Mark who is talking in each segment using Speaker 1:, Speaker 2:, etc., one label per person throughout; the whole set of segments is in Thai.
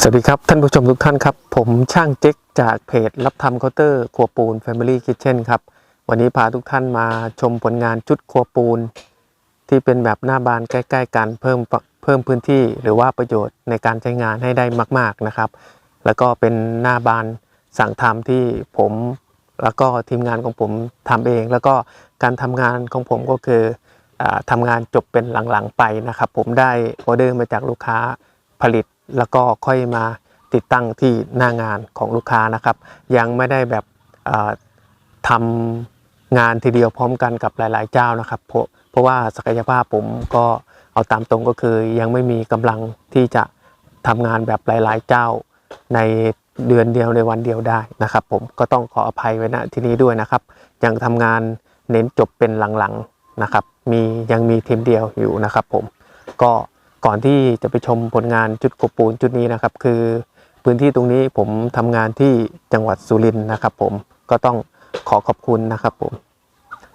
Speaker 1: สวัสดีครับ ท่านผู้ชมทุกท่านครับ ผมช่างเจ๊กจากเพจรับทำเคาน์เตอร์ครัวปูน Family Kitchen ครับ วันนี้พาทุกท่านมาชมผลงานชุดครัวปูน ที่เป็นแบบหน้าบานใกล้ๆกันเพิ่มเพิ่มพื้นที่หรือว่าประโยชน์ในการใช้งานให้ได้มาก ๆนะครับ แล้วก็เป็นหน้าบานสั่งทำที่ผมแล้วก็ทีมงานของผมทำเอง แล้วก็การทำงานของผมก็คืออทำงานจบเป็นหลังๆไปนะครับ ผมได้ออเดอร์มาจากลูกค้าผลิต แล้วก็ค่อยมาติดตั้งที่หน้างานของลูกค้านะครับ ยังไม่ได้แบบอ่าทำงานทีเดียวพร้อมกันกับหลาย ๆ เจ้านะครับ เพราะเพราะว่าศักยภาพผมก็เอาตามตรงก็คือยังไม่มีกำลังที่จะทำงานแบบหลาย ๆ เจ้าในเดือนเดียวในวันเดียวได้นะครับ ผมก็ต้องขออภัยไว้ณที่นี้ด้วยนะครับ ยังทำงานเน้นจบเป็นหลัง ๆ นะครับ มียังมีทีมเดียวอยู่นะครับ ผมก็ ก่อนที่จะไปชมผลงานจุดกบปูนจุดนี้นะครับ คือพื้นที่ตรงนี้ผมทำงานที่จังหวัดสุรินทร์นะครับ ผมก็ต้องขอขอบคุณนะครับผม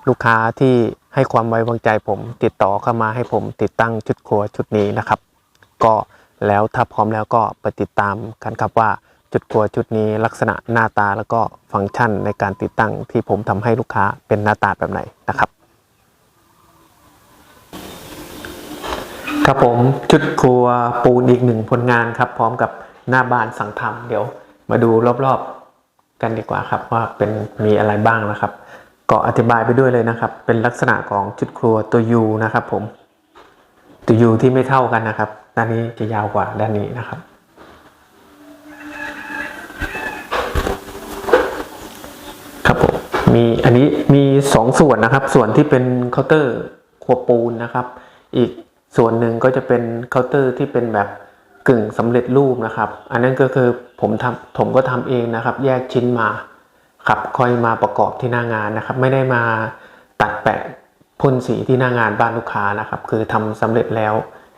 Speaker 1: ลูกค้าที่ให้ความไว้วางใจผม ติดต่อเข้ามาให้ผมติดตั้งชุดครัวชุดนี้นะครับ ก็แล้วถ้าพร้อมแล้วก็ไปติดตามกันครับว่าจุดครัวชุดนี้ลักษณะหน้าตาแล้วก็ฟังก์ชันในการติดตั้งที่ผมทำให้ลูกค้าเป็นหน้าตาแบบไหนนะครับ ครับผมชุดครัวปูนอีกหนึ่งผลงานครับ พร้อมกับหน้าบานสั่งทำเดี๋ยว มาดูรอบๆกันดีกว่าครับ ว่าเป็นมีอะไรบ้างนะครับ ก็อธิบายไปด้วยเลยนะครับ เป็นลักษณะของชุดครัวตัว U นะครับ ผม ตัว U ที่ไม่เท่ากันนะครับ ด้านนี้จะยาวกว่าด้านนี้นะครับ ครับผมมีอันนี้มีสองส่วนนะครับ ส่วนที่เป็นเคาน์เตอร์ครัวปูนนะครับ อีก ส่วนหนึ่งก็จะเป็นเคาน์เตอร์ที่เป็นแบบกึ่งสำเร็จรูปนะครับ อันนั้นก็คือผมทำผมก็ทำเองนะครับ แยกชิ้นมาครับค่อยมาประกอบที่หน้างานนะครับ ไม่ได้มาตัดแปะพ่นสีที่หน้างานบ้านลูกค้านะครับ คือทำสำเร็จแล้ว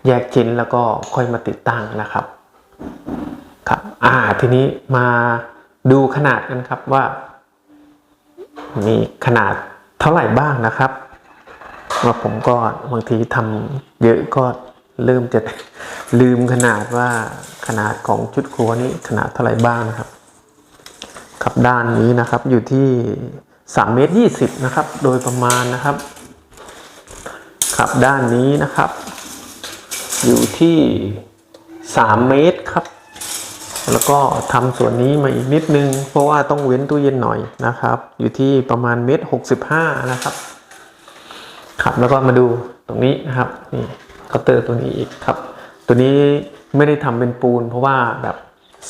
Speaker 1: แยกชิ้นแล้วก็ค่อยมาติดตั้งนะครับครับอ่าทีนี้มาดูขนาดกันครับว่ามีขนาดเท่าไหร่บ้างนะครับ ว่าผมก็บางทีทำเยอะก็เริ่มจะลืมขนาดว่าขนาดของชุดครัวนี้ขนาดเท่าไหร่บ้างนะครับครับด้านนี้นะครับอยู่ที่3เมตร20นะครับ โดยประมาณนะครับ ครับด้านนี้นะครับ อยู่ที่3เมตรครับ แล้วก็ทำส่วนนี้มาอีกนิดนึง เพราะว่าต้องเว้นตู้เย็นหน่อยนะครับ อยู่ที่ประมาณเมตรหกสิบห้านะครับ ครับแล้วก็มาดูตรงนี้นะครับนี่เคาน์เตอร์ตัวนี้อีกครับ ตัวนี้ไม่ได้ทำเป็นปูน เพราะว่าแบบ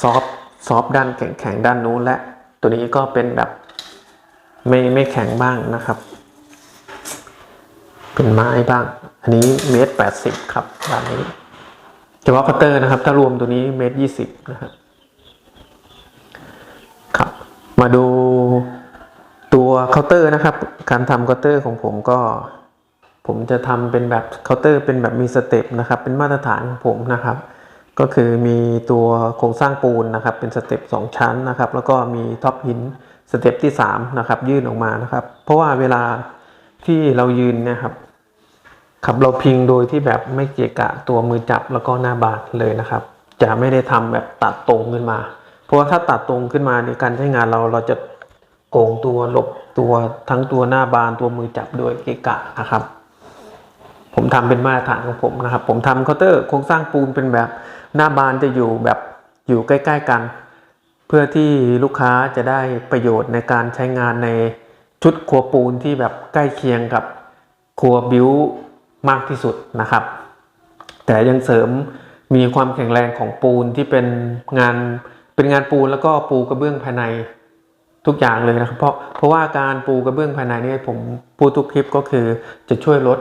Speaker 1: ซอฟซอฟด้านแข็งแข็งด้านนู้นและตัวนี้ก็เป็นแบบไม่ไม่แข็งบ้างนะครับ เป็นไม้บ้าง อันนี้เมตรแปดสิบครับด้านนี้เฉพาะเคาน์เตอร์นะครับ ถ้ารวมตัวนี้เมตรยี่สิบนะครับครับ มาดูตัวเคาน์เตอร์นะครับ การทำเคาน์เตอร์ของผมก็ ผมจะทำเป็นแบบเคาน์เตอร์เป็นแบบมีสเต็ปนะครับเป็นมาตรฐานของผมนะครับ ก็คือมีตัวโครงสร้างปูนนะครับ เป็นสเต็ปสองชั้นนะครับ แล้วก็มีท็อปหินสเต็ปที่สามนะครับยื่นออกมานะครับ เพราะว่าเวลาที่เรายืนนะครับครับเราพิงโดยที่แบบไม่เกะกะตัวมือจับแล้วก็หน้าบาดเลยนะครับ จะไม่ได้ทำแบบตัดตรงขึ้นมา เพราะว่าถ้าตัดตรงขึ้นมาในการใช้งานเราเราจะโกงตัวหลบตัวทั้งตัวหน้าบานตัวมือจับด้วยเกะกะนะครับ ผมทำเป็นมาตรฐานของผมนะครับ ผมทำเคาน์เตอร์โครงสร้างปูนเป็นแบบหน้าบานจะอยู่แบบอยู่ใกล้ ๆกัน เพื่อที่ลูกค้าจะได้ประโยชน์ในการใช้งานในชุดครัวปูนที่แบบใกล้เคียงกับครัวบิวมากที่สุดนะครับ แต่ยังเสริมมีความแข็งแรงของปูนที่เป็นงานเป็นงานปูนแล้วก็ปูกระเบื้องภายในทุกอย่างเลยนะครับ เพราะเพราะว่าการปูกระเบื้องภายในนี่ผมพูทุกคลิปก็คือจะช่วยลด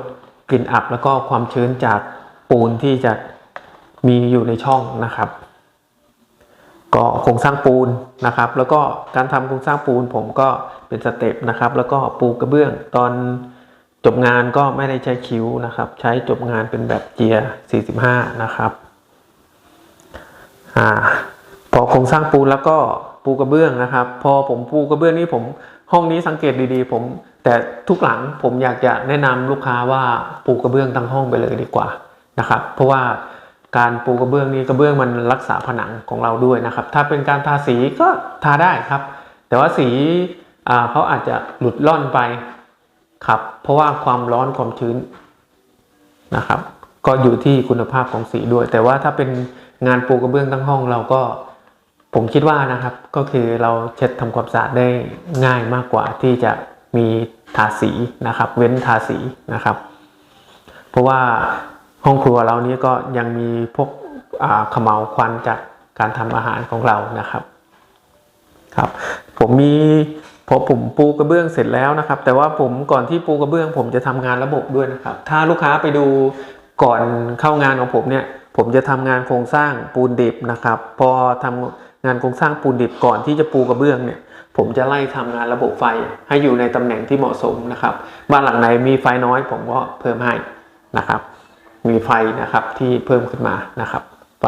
Speaker 1: กลิ่นอับแล้วก็ความชื้นจากปูนที่จะมีอยู่ในช่องนะครับ ก็โครงสร้างปูนนะครับ แล้วก็การทำโครงสร้างปูนผมก็เป็นสเต็ปนะครับ แล้วก็ปูกระเบื้องตอนจบงานก็ไม่ได้ใช้คิ้วนะครับ ใช้จบงานเป็นแบบเจียร์45 นะครับอ่าพอโครงสร้างปูนแล้วก็ปูกระเบื้องนะครับ พอผมปูกระเบื้องนี่ผม ห้องนี้สังเกตดีๆ ผม แต่ทุกหลังผมอยากจะแนะนำลูกค้าว่าปูกระเบื้องทั้งห้องไปเลยดีกว่านะครับ เพราะว่าการปูกระเบื้องนี้กระเบื้องมันรักษาผนังของเราด้วยนะครับ ถ้าเป็นการทาสีก็ทาได้ครับ แต่ว่าสีอ่าเขาอาจจะหลุดล่อนไปครับ เพราะว่าความร้อนความชื้นนะครับ ก็อยู่ที่คุณภาพของสีด้วย แต่ว่าถ้าเป็นงานปูกระเบื้องทั้งห้องเราก็ ผมคิดว่านะครับก็คือเราเช็ดทำความสะอาดได้ง่ายมากกว่าที่จะมีทาสีนะครับ เว้นทาสีนะครับ เพราะว่าห้องครัวเรานี้ก็ยังมีพวกขมเหลาวควันจากการทำอาหารของเรานะครับครับผมมีพอผมปูกระเบื้องเสร็จแล้วนะครับ แต่ว่าผมก่อนที่ปูกระเบื้อง ผมจะทำงานระบบด้วยนะครับ ถ้าลูกค้าไปดูก่อนเข้างานของผมเนี่ยผมจะทำงานโครงสร้างปูนดิบนะครับ พอทำ งานโครงสร้างปูนดิบก่อนที่จะปูกระเบื้องเนี่ยผมจะไล่ทำงานระบบไฟให้อยู่ในตำแหน่งที่เหมาะสมนะครับ บ้านหลังไหนมีไฟน้อยผมก็เพิ่มให้นะครับ มีไฟนะครับที่เพิ่มขึ้นมานะครับ ไฟ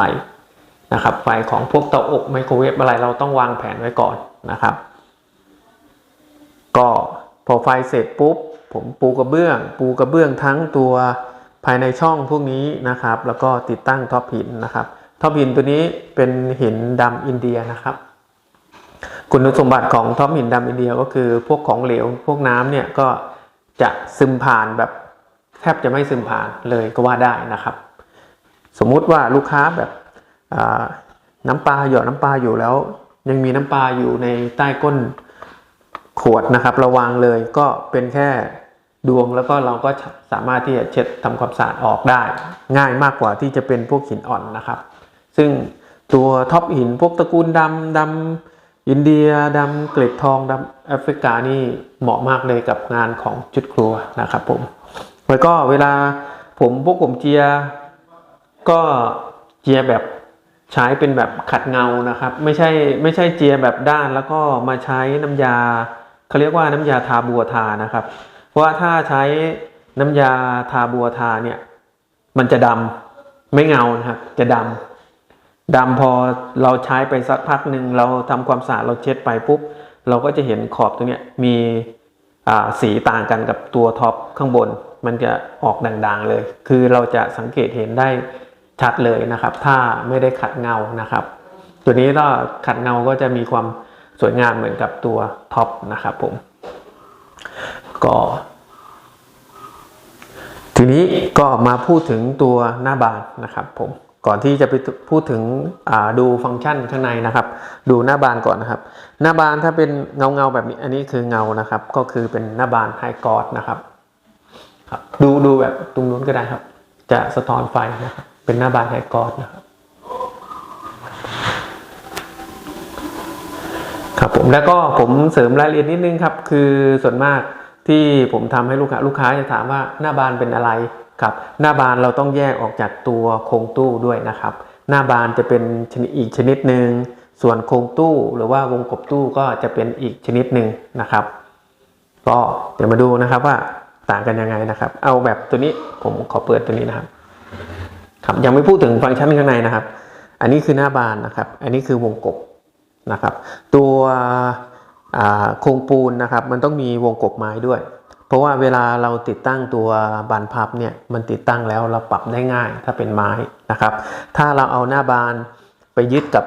Speaker 1: นะครับ ไฟของพวกเตาอบไมโครเวฟอะไรเราต้องวางแผนไว้ก่อนนะครับ ก็พอไฟเสร็จปุ๊บ ผมปูกระเบื้อง ปูกระเบื้องทั้งตัวภายในช่องพวกนี้นะครับ แล้วก็ติดตั้งท็อปหินนะครับ ท็อปหินตัวนี้เป็นหินดำอินเดียนะครับ คุณสมบัติของท็อปหินดำอินเดียก็คือพวกของเหลว พวกน้ำเนี่ยก็จะซึมผ่านแบบแทบจะไม่ซึมผ่านเลยก็ว่าได้นะครับ สมมุติว่าลูกค้าแบบน้ำปลาหยอดน้ำปลาอยู่แล้ว ยังมีน้ำปลาอยู่ในใต้ก้นขวดนะครับ ระวังเลยก็เป็นแค่ดวงแล้วก็เราก็สามารถที่จะเช็ดทำความสะอาดออกได้ ง่ายมากกว่าที่จะเป็นพวกหินอ่อนนะครับ ซึ่งตัวท็อปหินพวกตระกูลดำดำอินเดียดำเกล็ดทองดำแอฟริกานี่เหมาะมากเลยกับงานของจุดครัวนะครับผมแล้วก็เวลาผมพวกผมเจียก็เจียแบบใช้เป็นแบบขัดเงานะครับ ไม่ใช่ไม่ใช่เจียแบบด้านแล้วก็มาใช้น้ำยาเขาเรียกว่าน้ำยาทาบัวทานะครับ เพราะว่าถ้าใช้น้ำยาทาบัวทาเนี่ยมันจะดำไม่เงานะครับจะดำ ดำพอเราใช้ไปสักพักหนึ่งเราทำความสะอาดเราเช็ดไปปุ๊บ เราก็จะเห็นขอบตรงนี้มีสีต่างกันกับตัวท็อปข้างบน มันจะออกด่างๆเลย คือเราจะสังเกตเห็นได้ชัดเลยนะครับ ถ้าไม่ได้ขัดเงานะครับ ตัวนี้ก็ขัดเงาก็จะมีความสวยงามเหมือนกับตัวท็อปนะครับผมก็ทีนี้ก็มาพูดถึงตัวหน้าบานนะครับผม ก่อนที่จะไปพูดถึงดูฟังก์ชันข้างในนะครับ ดูหน้าบานก่อนนะครับ หน้าบานถ้าเป็นเงาเงาแบบนี้ อันนี้คือเงานะครับ ก็คือเป็นหน้าบานไฮกอดนะครับครับดูดูแบบตรงนู้นก็ได้ครับ จะสะท้อนไฟนะครับเป็นหน้าบานไฮกอดนะครับครับผมแล้วก็ผมเสริมรายละเอียดนิดนึงครับ คือส่วนมากที่ผมทำให้ลูกค้าลูกค้าจะถามว่าหน้าบานเป็นอะไร ครับหน้าบานเราต้องแยกออกจากตัวโครงตู้ด้วยนะครับ หน้าบานจะเป็นชนิดอีกชนิดหนึ่งส่วนโครงตู้หรือว่าวงกบตู้ก็จะเป็นอีกชนิดหนึ่งนะครับ ก็เดี๋ยวมาดูนะครับว่าต่างกันยังไงนะครับ เอาแบบตัวนี้ผมขอเปิดตัวนี้นะครับ ครับยังไม่พูดถึงฟังก์ชันข้างในนะครับ อันนี้คือหน้าบานนะครับ อันนี้คือวงกบนะครับ ตัวโครงปูนนะครับ มันต้องมีวงกบไม้ด้วย เพราะว่าเวลาเราติดตั้งตัวบานพับเนี่ยมันติดตั้งแล้วเราปรับได้ง่ายถ้าเป็นไม้นะครับ ถ้าเราเอาหน้าบานไปยึดกับ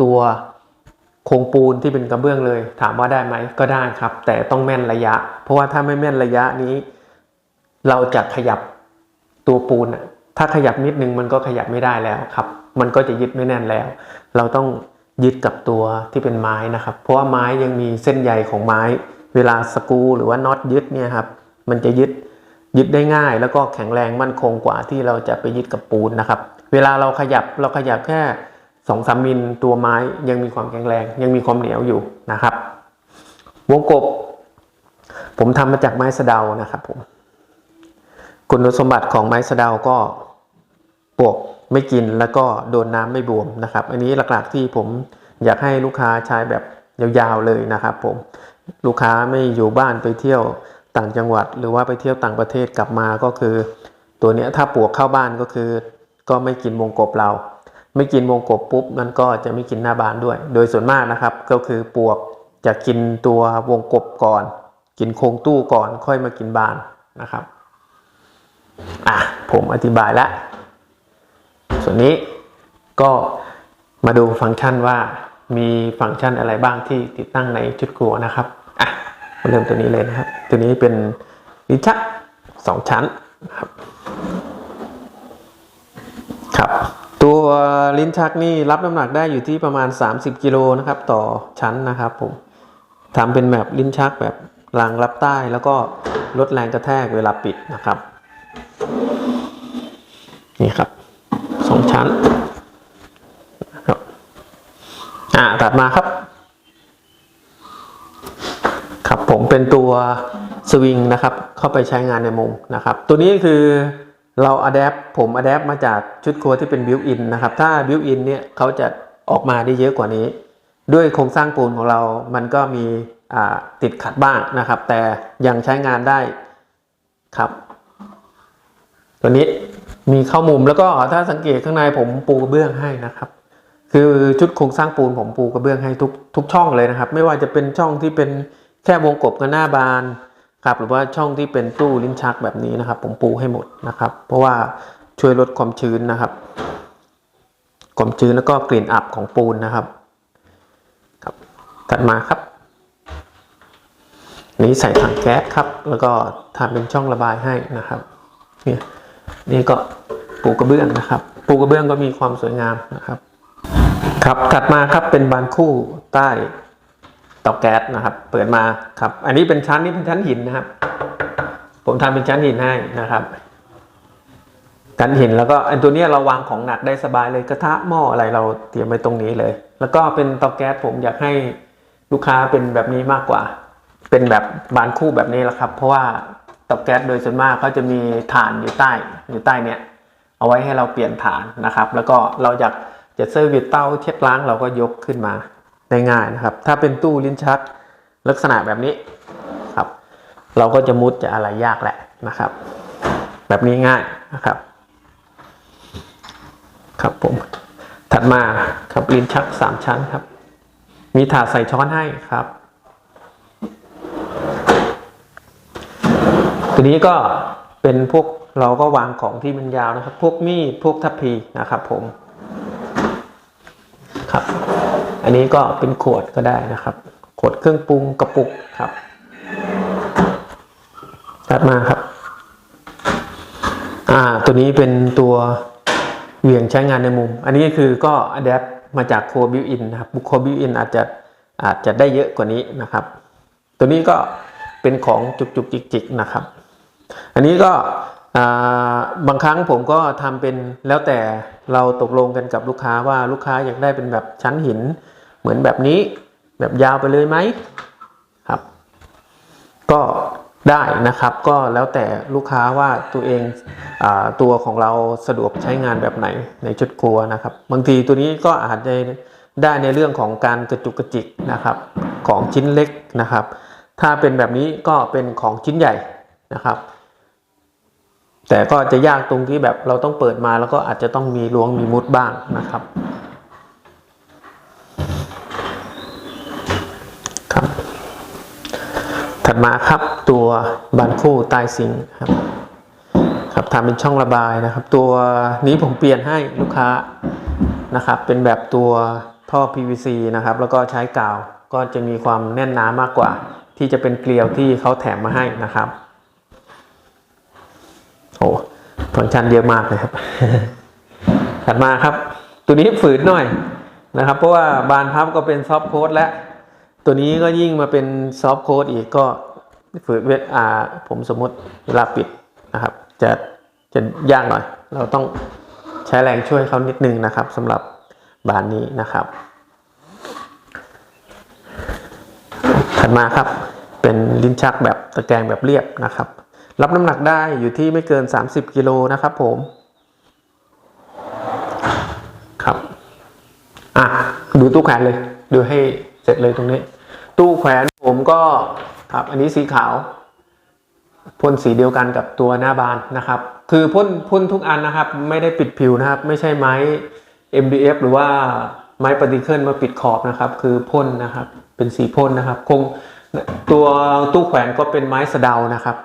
Speaker 1: ตัวโครงปูนที่เป็นกระเบื้องเลย ถามว่าได้ไหมก็ได้ครับ แต่ต้องแม่นระยะ เพราะว่าถ้าไม่แม่นระยะนี้ เราจะขยับตัวปูนอะถ้าขยับนิดนึงมันก็ขยับไม่ได้แล้วครับ มันก็จะยึดไม่แน่นแล้ว เราต้องยึดกับตัวที่เป็นไม้นะครับ เพราะว่าไม้ยังมีเส้นใยของไม้ เวลาสกูหรือว่าน็อตยึดเนี่ยครับมันจะยึดยึดได้ง่าย แล้วก็แข็งแรงมั่นคงกว่าที่เราจะไปยึดกับปูนนะครับ เวลาเราขยับเราขยับแค่สองสามมิลตัวไม้ยังมีความแข็งแรง ยังมีความเหนียวอยู่นะครับ วงกบ ผมทำมาจากไม้สะเดานะครับผมคุณสมบัติของไม้สะเดาก็ปวกไม่กินแล้วก็โดนน้ำไม่บวมนะครับ อันนี้หลักๆที่ผมอยากให้ลูกค้าใช้แบบยาวๆเลยนะครับผม ลูกค้าไม่อยู่บ้านไปเที่ยวต่างจังหวัด หรือว่าไปเที่ยวต่างประเทศกลับมาก็คือ ตัวเนี้ยถ้าปวกเข้าบ้านก็คือ ก็ไม่กินวงกบเรา ไม่กินวงกบปุ๊บมันก็จะไม่กินหน้าบานด้วย โดยส่วนมากนะครับก็คือปวกจะกินตัววงกบก่อน กินโครงตู้ก่อนค่อยมากินบานนะครับอะผมอธิบายแล้วส่วนนี้ก็มาดูฟังก์ชันว่า มีฟังก์ชันอะไรบ้างที่ติดตั้งในชุดครัวนะครับอะมาเริ่มตัวนี้เลยนะครับ ตัวนี้เป็นลิ้นชักสองชั้นครับครับ ตัวลิ้นชักนี่รับน้ำหนักได้อยู่ที่ประมาณ 30กิโลนะครับต่อชั้นนะครับผมทำเป็นแบบลิ้นชักแบบรางรับใต้แล้วก็ลดแรงกระแทกเวลาปิดนะครับ นี่ครับสองชั้น อ่าตัดมาครับ ครับผมเป็นตัวสวิงนะครับ เข้าไปใช้งานในมุมนะครับ ตัวนี้คือเราอัดแอปผมอัดแอปมาจากชุดครัวที่เป็นบิวอินนะครับ ถ้าบิวอินเนี่ยเขาจะออกมาได้เยอะกว่านี้ ด้วยโครงสร้างปูนของเรา มันก็มีติดขัดบ้างนะครับ แต่ยังใช้งานได้ครับ ตัวนี้มีเข้ามุมแล้วก็ถ้าสังเกตข้างในผมปูกระเบื้องให้นะครับ คือชุดโครงสร้างปูนผมปูกระเบื้องให้ทุกทุกช่องเลยนะครับ ไม่ว่าจะเป็นช่องที่เป็นแค่วงกบกับหน้าบานครับหรือว่าช่องที่เป็นตู้ลิ้นชักแบบนี้นะครับ ผมปูให้หมดนะครับ เพราะว่าช่วยลดความชื้นนะครับ ความชื้นแล้วก็กลิ่นอับของปูนนะครับ ครับถัดมาครับ นี้ใส่ถังแก๊สครับ แล้วก็ทำเป็นช่องระบายให้นะครับเนี่ยนี่ก็ปูกระเบื้องนะครับ ปูกระเบื้องก็มีความสวยงามนะครับ ครับถัดมาครับเป็นบานคู่ใต้เตาแก๊สนะครับ เปิดมาครับ อันนี้เป็นชั้นนี้เป็นชั้นหินนะครับ ผมทำเป็นชั้นหินให้นะครับชั้นหินแล้วก็อันตัวเนี้ยเราวางของหนักได้สบายเลยกระทะหม้ออะไรเราเตรียมไว้ตรงนี้เลย แล้วก็เป็นเตาแก๊สผมอยากให้ลูกค้าเป็นแบบนี้มากกว่า เป็นแบบบานคู่แบบนี้แหละครับ เพราะว่าเตาแก๊สโดยส่วนมากเขาจะมีฐานอยู่ใต้อยู่ใต้เนี่ยเอาไว้ให้เราเปลี่ยนฐานนะครับ แล้วก็เราอยาก จะเซอร์วิสเต้าเช็ดล้างเราก็ยกขึ้นมาได้ง่ายนะครับ ถ้าเป็นตู้ลิ้นชักลักษณะแบบนี้ครับ เราก็จะมุดจะอะไรยากแหละนะครับ แบบนี้ง่ายนะครับ ครับผม ถัดมาครับลิ้นชักสามชั้นครับ มีถาดใส่ช้อนให้ครับทีนี้ก็เป็นพวกเราก็วางของที่มันยาวนะครับ พวกมีดพวกทัพพีนะครับผม ครับ อันนี้ก็เป็นขวดก็ได้นะครับ ขวดเครื่องปรุงกระปุกครับถัดมาครับ อ่า ตัวนี้เป็นตัวเหวี่ยงใช้งานในมุม อันนี้คือก็อัดแอปมาจากโคบิวอินนะครับโคบิวอินอาจจะอาจจะได้เยอะกว่านี้นะครับ ตัวนี้ก็เป็นของจุกจุกจิกจิกนะครับ อันนี้ก็ บางครั้งผมก็ทำเป็นแล้วแต่เราตกลงกันกับลูกค้าว่าลูกค้าอยากได้เป็นแบบชั้นหิน เหมือนแบบนี้แบบยาวไปเลยไหมครับ ก็ได้นะครับก็แล้วแต่ลูกค้าว่าตัวเองอตัวของเราสะดวกใช้งานแบบไหนในชุดครัวนะครับ บางทีตัวนี้ก็อาจจะได้ในเรื่องของการกระจุกกระจิกนะครับ ของชิ้นเล็กนะครับ ถ้าเป็นแบบนี้ก็เป็นของชิ้นใหญ่นะครับ แต่ก็จะยากตรงที่แบบเราต้องเปิดมาแล้วก็อาจจะต้องมีล้วงมีมุดบ้างนะครับครับ ถัดมาครับตัวบานคู่ใต้ซิงค์ครับครับทำเป็นช่องระบายนะครับ ตัวนี้ผมเปลี่ยนให้ลูกค้านะครับ เป็นแบบตัวท่อ PVC นะครับ แล้วก็ใช้กาวก็จะมีความแน่นหนามากกว่า ที่จะเป็นเกลียวที่เขาแถมมาให้นะครับ โอ้ฟังก์ชันเยอะมากเลยครับ ถัดมาครับ ตัวนี้ฝืนหน่อยนะครับ เพราะว่าบานพับก็เป็นซอฟต์โค้ดแล้ว ตัวนี้ก็ยิ่งมาเป็นซอฟต์โค้ดอีกก็ฝืนเวทอาผมสมมติเวลาปิดนะครับ จะจะยากหน่อย เราต้องใช้แรงช่วยเขานิดนึงนะครับสำหรับบานนี้นะครับ ถัดมาครับเป็นลิ้นชักแบบตะแกรงแบบเรียบนะครับ รับน้ำหนักได้อยู่ที่ไม่เกิน 30กิโลนะครับผมครับอะดูตู้แขวนเลย ดูให้เสร็จเลยตรงนี้ ตู้แขวนผมก็ครับอันนี้สีขาวพ่นสีเดียวกันกับตัวหน้าบานนะครับ คือพ่นพ่นทุกอันนะครับ ไม่ได้ปิดผิวนะครับ ไม่ใช่ไม้ MDF หรือว่าไม้ปฏิเคิลมาปิดขอบนะครับ คือพ่นนะครับ เป็นสีพ่นนะครับ คงตัวตู้แขวนก็เป็นไม้สะเดานะครับ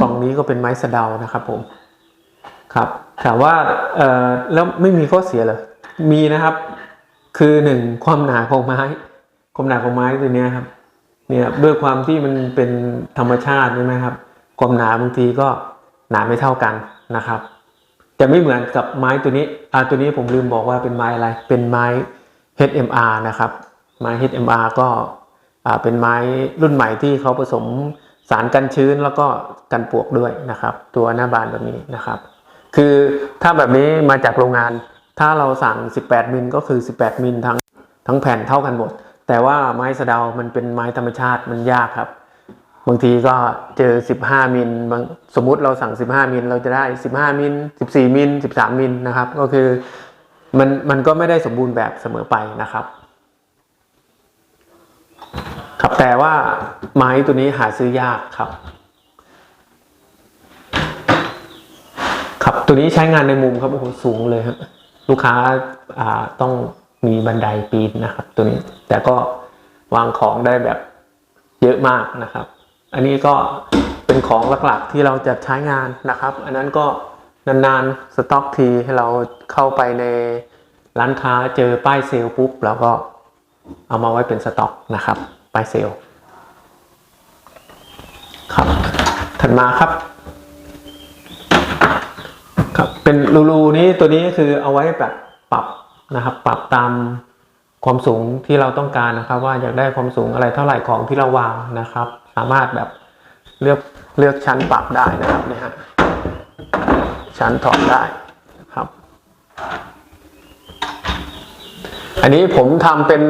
Speaker 1: ตองนี้ก็เป็นไม้สะเดานะครับผมครับถามว่าเออแล้วไม่มีข้อเสียเหรอมีนะครับ คือหนึ่งความหนาของไม้ ความหนาของไม้ตัวนี้ครับเนี่ยด้วยความที่มันเป็นธรรมชาติใช่ไหมครับ ความหนาบางทีก็หนาไม่เท่ากันนะครับจะไม่เหมือนกับไม้ตัวนี้อ่าตัวนี้ผมลืมบอกว่าเป็นไม้อะไร เป็นไม้ HMR นะครับ ไม้ HMR ก็อ่าเป็นไม้รุ่นใหม่ที่เขาผสม สารกันชื้นแล้วก็กันปวกด้วยนะครับ ตัวหน้าบานแบบนี้นะครับ คือถ้าแบบนี้มาจากโรงงาน ถ้าเราสั่ง 18 มิลก็คือ 18 มิลทั้งทั้งแผ่นเท่ากันหมด แต่ว่าไม้สะเดามันเป็นไม้ธรรมชาติมันยากครับ บางทีก็เจอ 15 มิลบางสมมุติเราสั่ง 15 มิลเราจะได้ 15 มิล 14 มิล 13 มิลนะครับ ก็คือมันมันก็ไม่ได้สมบูรณ์แบบเสมอไปนะครับ ครับ แต่ว่าไม้ตัวนี้หาซื้อยากครับ ครับตัวนี้ใช้งานในมุมครับโอ้โหสูงเลยครับลูกค้าอ่าต้องมีบันไดปีนนะครับ ตัวนี้แต่ก็วางของได้แบบเยอะมากนะครับ อันนี้ก็เป็นของหลักๆที่เราจะใช้งานนะครับ อันนั้นก็นานๆสต็อกทีให้เราเข้าไปในร้านค้าเจอป้ายเซลล์ปุ๊บเราก็เอามาไว้เป็นสต็อกนะครับ ป้ายเซลล์ครับ ถัดมาครับครับ เป็นรูๆนี้ตัวนี้คือเอาไว้แบบปรับนะครับ ปรับตามความสูงที่เราต้องการนะครับ ว่าอยากได้ความสูงอะไรเท่าไหร่ของที่เราวางนะครับ สามารถแบบเลือกเลือกชั้นปรับได้นะครับเนี่ยฮะชั้นถอดได้ครับ อันนี้ผมทำเป็น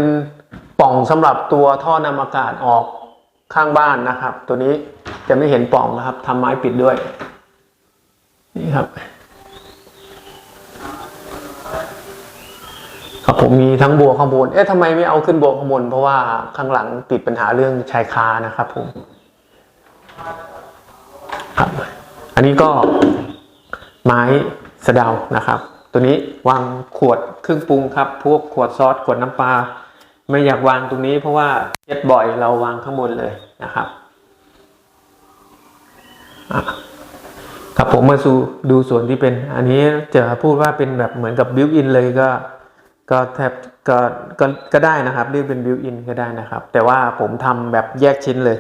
Speaker 1: ป่องสำหรับตัวท่อนำอากาศออกข้างบ้านนะครับ ตัวนี้จะไม่เห็นป่องนะครับทำไม้ปิดด้วย นี่ครับครับผมมีทั้งบัวข้างบน เอ๊ะทำไมไม่เอาขึ้นบัวข้างบน เพราะว่าข้างหลังติดปัญหาเรื่องชายคานะครับผม ครับ อันนี้ก็ไม้สะเดานะครับ ตัวนี้วางขวดเครื่องปรุงครับ พวกขวดซอส ขวดน้ำปลา ไม่อยากวางตรงนี้เพราะว่าเย็ดบ่อยเราวางข้างบนเลยนะครับครับผมมาสู่ดูส่วนที่เป็น อันนี้จะพูดว่าเป็นแบบเหมือนกับบิวอินเลยก็ก็แทบก็ก็ก็ได้นะครับเรียกเป็นบิวอินก็ได้นะครับ แต่ว่าผมทำแบบแยกชิ้นเลย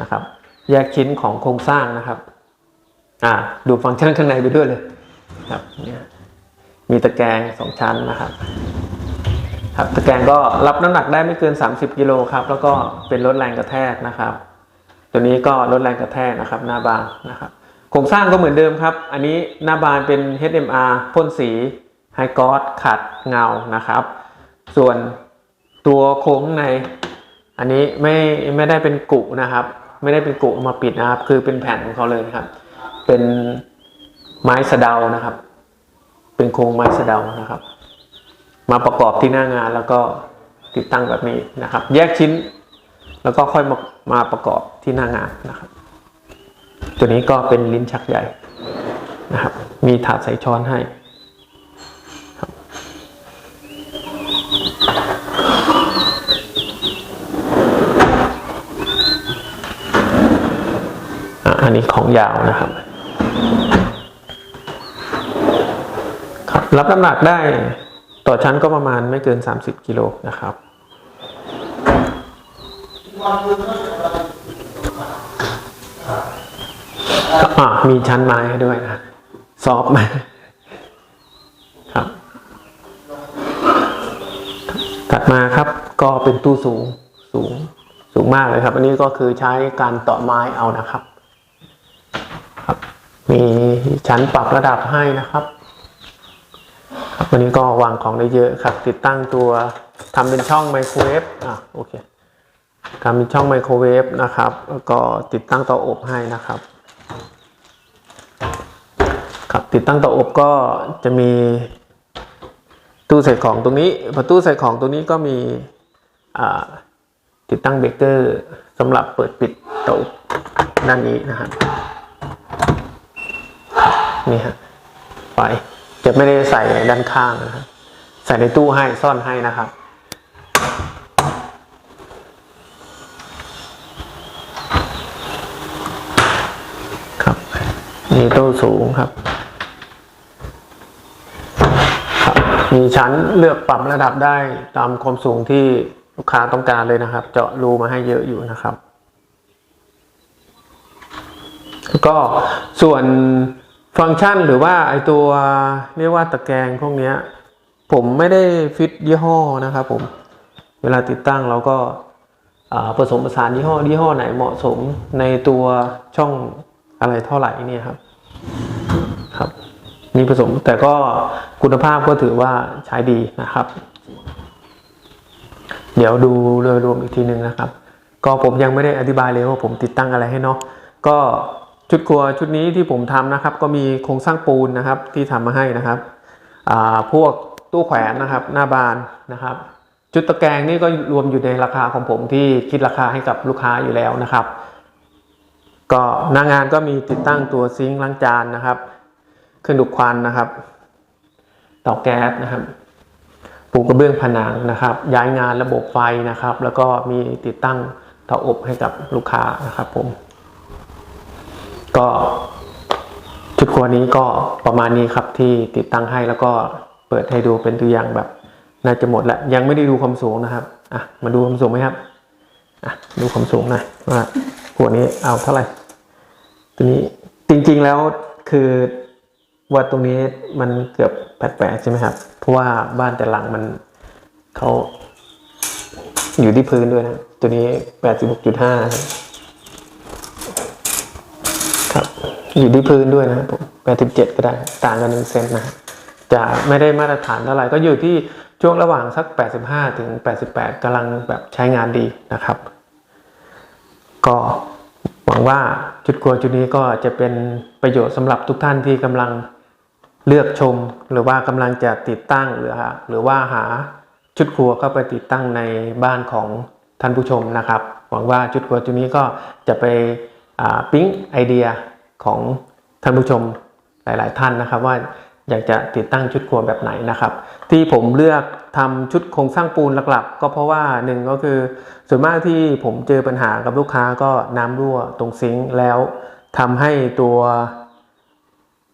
Speaker 1: นะครับ แยกชิ้นของโครงสร้างนะครับอ่าดูฟังก์ชันข้างในไปด้วยเลยครับเนี่ยมีตะแกรงสองชั้นนะครับ ครับตะแกรงก็รับน้ำหนักได้ไม่เกิน 30กิโลครับ แล้วก็เป็นลดแรงกระแทกนะครับ ตัวนี้ก็ลดแรงกระแทกนะครับ หน้าบานนะครับโครงสร้างก็เหมือนเดิมครับ อันนี้หน้าบานเป็น HMR พ่นสีไฮกอสขัดเงานะครับ ส่วนตัวโค้งใน อันนี้ไม่ไม่ได้เป็นกุนะครับ ไม่ได้เป็นกุมาปิดนะครับ คือเป็นแผ่นของเขาเลยครับ เป็นไม้สะเดานะครับ เป็นโครงไม้สะเดานะครับ มาประกอบที่หน้างานแล้วก็ติดตั้งแบบนี้นะครับ แยกชิ้น แล้วก็ค่อยมามาประกอบที่หน้างานนะครับ ตัวนี้ก็เป็นลิ้นชักใหญ่นะครับ มีถาดใส่ช้อนให้อันนี้ของยาวนะครับครับ รับน้ำหนักได้ ต่อชั้นก็ประมาณไม่เกิน 30 กิโลนะครับ มีชั้นไม้ด้วยนะ ซอฟต์ไหมครับ ถัดมาครับก็เป็นตู้สูงสูงสูงมากเลยครับ อันนี้ก็คือใช้การต่อไม้เอานะครับ ครับ มีชั้นปรับระดับให้นะครับ วันนี้ก็วางของได้เยอะครับ ติดตั้งตัวทำเป็นช่องไมโครเวฟอะโอเคทำเป็นช่องไมโครเวฟนะครับ แล้วก็ติดตั้งเตาอบให้นะครับ ครับติดตั้งเตาอบก็จะมีตู้ใส่ของตรงนี้พอตู้ใส่ของตรงนี้ก็มีติดตั้งเบรกเกอร์สำหรับเปิดปิดเตาอบด้านนี้นะครับนี่ฮะไฟ จะไม่ได้ใส่ด้านข้างนะครับใส่ในตู้ให้ซ่อนให้นะครับครับนี่ตู้สูงครับมีชั้นเลือกปรับระดับได้ตามความสูงที่ลูกค้าต้องการเลยนะครับ เจาะรูมาให้เยอะอยู่นะครับ แล้วก็ส่วน ฟังก์ชันหรือว่าไอตัวเรียกว่าตะแกรงพวกนี้ผมไม่ได้ฟิตยี่ห้อนะครับผม เวลาติดตั้งเราก็ผสมผสานยี่ห้อยี่ห้อไหนเหมาะสมในตัวช่องอะไรเท่าไหร่เนี่ยครับครับ มีผสมแต่ก็คุณภาพก็ถือว่าใช้ดีนะครับ เดี๋ยวดูโดยรวมอีกทีหนึ่งนะครับ ก็ผมยังไม่ได้อธิบายเลยว่าผมติดตั้งอะไรให้เนาะก็ ชุดครัวชุดนี้ที่ผมทำนะครับ ก็มีโครงสร้างปูนนะครับที่ทำมาให้นะครับพวกตู้แขวนนะครับ หน้าบานนะครับจุดตะแกรงนี่ก็รวมอยู่ในราคาของผมที่คิดราคาให้กับลูกค้าอยู่แล้วนะครับ ก็หน้างานก็มีติดตั้งตัวซิงค์ล้างจานนะครับเครื่องดูดควันนะครับเตาแก๊สนะครับปูกระเบื้องผนังนะครับ ย้ายงานระบบไฟนะครับ แล้วก็มีติดตั้งเตาอบให้กับลูกค้านะครับผม ก็ชุดครัวนี้ก็ประมาณนี้ครับที่ติดตั้งให้แล้วก็เปิดให้ดูเป็นตัวอย่างแบบน่าจะหมดแล้วยังไม่ได้ดูความสูงนะครับอะมาดูความสูงไหมครับอะดูความสูงหน่อยว่าหัวนี้เอาเท่าไหร่ตัวนี้จริงๆแล้วคือว่าตรงนี้มันเกือบแปดๆใช่ไหมครับ เพราะว่าบ้านแต่หลังมันเขาอยู่ที่พื้นด้วยนะ ตัวนี้แปดสิบหกจุดห้า ครับ อยู่ที่พื้นด้วยนะครับผมแปดสิบเจ็ดก็ได้ ต่างกันหนึ่งเซนนะจะไม่ได้มาตรฐานเท่าไหร่ก็อยู่ที่ช่วงระหว่างสัก 85 ถึง 88กำลังแบบใช้งานดีนะครับ ก็หวังว่าจุดครัวจุดนี้ก็จะเป็นประโยชน์สำหรับทุกท่านที่กำลังเลือกชม หรือว่ากำลังจะติดตั้งหรือหรือว่าหาชุดครัวเข้าไปติดตั้งในบ้านของท่านผู้ชมนะครับ หวังว่าชุดครัวจุดนี้ก็จะไป ปิ๊งไอเดียของท่านผู้ชมหลาย ๆ ท่านนะครับ ว่าอยากจะติดตั้งชุดครัวแบบไหนนะครับ ที่ผมเลือกทำชุดโครงสร้างปูนหลักๆ ก็เพราะว่าหนึ่งก็คือส่วนมากที่ผมเจอปัญหากับลูกค้าก็น้ำรั่วตรงซิงค์แล้วทำให้ตัว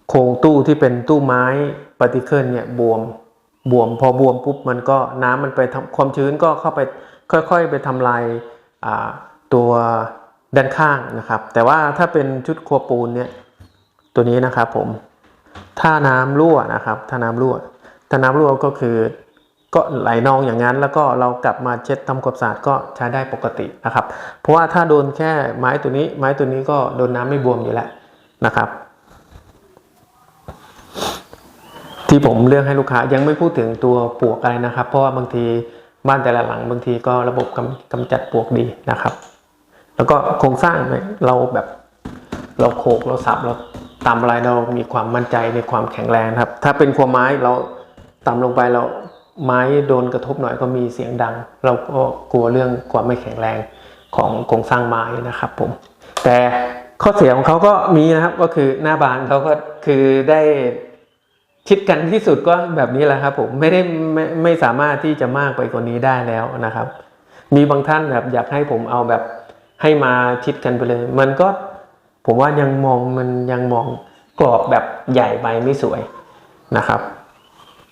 Speaker 1: โครงตู้ที่เป็นตู้ไม้ปฏิเคิลเนี่ยบวมบวมพอบวมปุ๊บมันก็น้ำมันไปความชื้นก็เข้าไปค่อย ๆ ไปทำลายตัว ด้านข้างนะครับ แต่ว่าถ้าเป็นชุดครัวปูนเนี่ยตัวนี้นะครับผมถ้าน้ำรั่วนะครับถ้าน้ำรั่ว ถ้าน้ำรั่วก็คือก็ไหลนองอย่างนั้น แล้วก็เรากลับมาเช็ดทำความสะอาดก็ใช้ได้ปกตินะครับ เพราะว่าถ้าโดนแค่ไม้ตัวนี้ ไม้ตัวนี้ก็โดนน้ำไม่บวมอยู่แล้วนะครับ ที่ผมเลือกให้ลูกค้ายังไม่พูดถึงตัวปลวกอะไรนะครับ เพราะว่าบางทีบ้านแต่ละหลังบางทีก็ระบบกำกำจัดปลวกดีนะครับ แล้วก็โครงสร้างเนี่ยเราแบบเราโขกเราสับเราตำอะไรเรามีความมั่นใจในความแข็งแรงครับ ถ้าเป็นครัวไม้เราตำลงไปเราไม้โดนกระทบหน่อยก็มีเสียงดัง เราก็กลัวเรื่องความไม่แข็งแรงของโครงสร้างไม้นะครับผม แต่ข้อเสียของเขาก็มีนะครับก็คือหน้าบานเขาก็คือได้คิดกันที่สุดก็แบบนี้แหละครับผมไม่ได้ไม่ไม่สามารถที่จะมากไปกว่านี้ได้แล้วนะครับ มีบางท่านแบบอยากให้ผมเอาแบบ ให้มาชิดกันไปเลย มันก็ผมว่ายังมองมันยังมองกรอบแบบใหญ่ไปไม่สวยนะครับ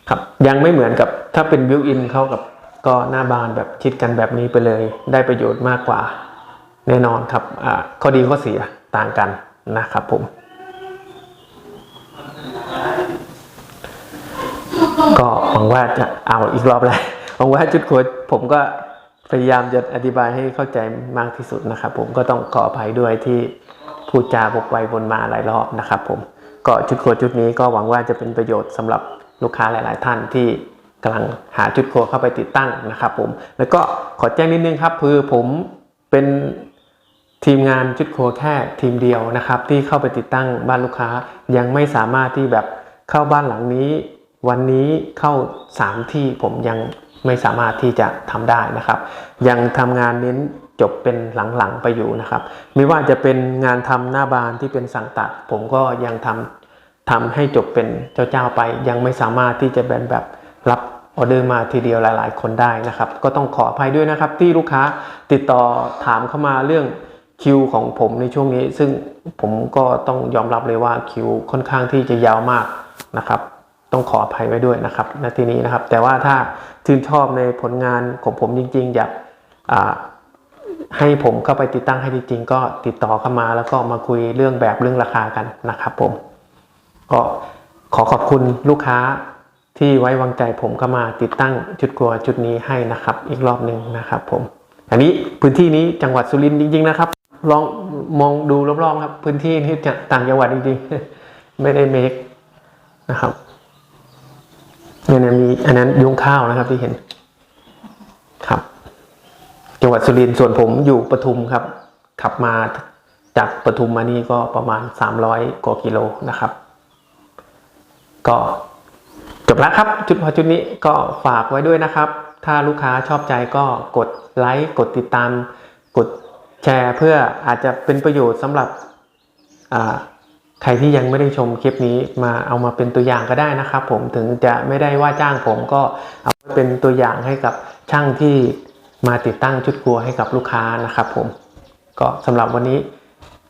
Speaker 1: ครับยังไม่เหมือนกับถ้าเป็นบิวอินเข้ากับก็หน้าบานแบบชิดกันแบบนี้ไปเลย ได้ประโยชน์มากกว่า แน่นอนครับข้อดีข้อเสียต่างกันนะครับผม ก็หวังว่าจะเอาอีกรอบเลยหวังว่าจุดโค้ดผมก็ พยายามจะอธิบายให้เข้าใจมากที่สุดนะครับ ผมก็ต้องขออภัยด้วยที่พูดจาบกไปบนมาหลายรอบนะครับ ผมก็ชุดโค้ดชุดนี้ก็หวังว่าจะเป็นประโยชน์สำหรับลูกค้าหลาย ๆ ท่านที่กำลังหาชุดโค้ดเข้าไปติดตั้งนะครับ ผม แล้วก็ขอแจ้งนิดนึงครับคือผมเป็นทีมงานชุดโค้ดแค่ทีมเดียวนะครับ ที่เข้าไปติดตั้งบ้านลูกค้ายังไม่สามารถที่แบบเข้าบ้านหลังนี้ วันนี้เข้า 3 ที่ผมยัง ไม่สามารถที่จะทำได้นะครับ ยังทำงานเน้นจบเป็นหลังๆไปอยู่นะครับ ไม่ว่าจะเป็นงานทำหน้าบานที่เป็นสั่งตัด ผมก็ยังทำทำให้จบเป็นเจ้าๆไป ยังไม่สามารถที่จะเป็นแบบรับออเดอร์มาทีเดียวหลาย ๆ คนได้นะครับ ก็ต้องขออภัยด้วยนะครับ ที่ลูกค้าติดต่อถามเข้ามาเรื่องคิวของผมในช่วงนี้ ซึ่งผมก็ต้องยอมรับเลยว่าคิวค่อนข้างที่จะยาวมากนะครับ ต้องขออภัยไว้ด้วยนะครับณที่นี้นะครับ แต่ว่าถ้าชื่นชอบในผลงานของผมจริง ๆ อยากอ่าให้ผมเข้าไปติดตั้งให้จริง ๆ ก็ติดต่อเข้ามาแล้วก็มาคุยเรื่องแบบเรื่องราคากันนะครับ ผม ก็ขอขอบคุณลูกค้าที่ไว้วางใจผมเข้ามาติดตั้งจุดครัวจุดนี้ให้นะครับ อีกรอบหนึ่งนะครับ ผม อันนี้พื้นที่นี้จังหวัดสุรินทร์จริง ๆ นะครับ ลองมองดูรอบๆครับ พื้นที่นี้ต่างจังหวัดจริงๆไม่ได้เมคนะครับ เนี่ยนมีอันนั้นยุ้งข้าวนะครับที่เห็นครับ จังหวัดสุรินทร์ส่วนผมอยู่ปทุมครับ ขับมาจากปทุมมานี่ก็ประมาณ 300 กว่ากิโลนะครับ ก็จบแล้วครับ จุดพอจุดนี้ก็ฝากไว้ด้วยนะครับ ถ้าลูกค้าชอบใจก็กดไลค์กดติดตาม กดแชร์เพื่ออาจจะเป็นประโยชน์สำหรับอ่า ใครที่ยังไม่ได้ชมคลิปนี้มาเอามาเป็นตัวอย่างก็ได้นะครับ ผมถึงจะไม่ได้ว่าจ้างผมก็เอาเป็นตัวอย่างให้กับช่างที่มาติดตั้งชุดครัวให้กับลูกค้านะครับ ผมก็สำหรับวันนี้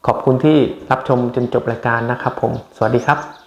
Speaker 1: ขอบคุณที่รับชมจนจบรายการนะครับ ผม สวัสดีครับ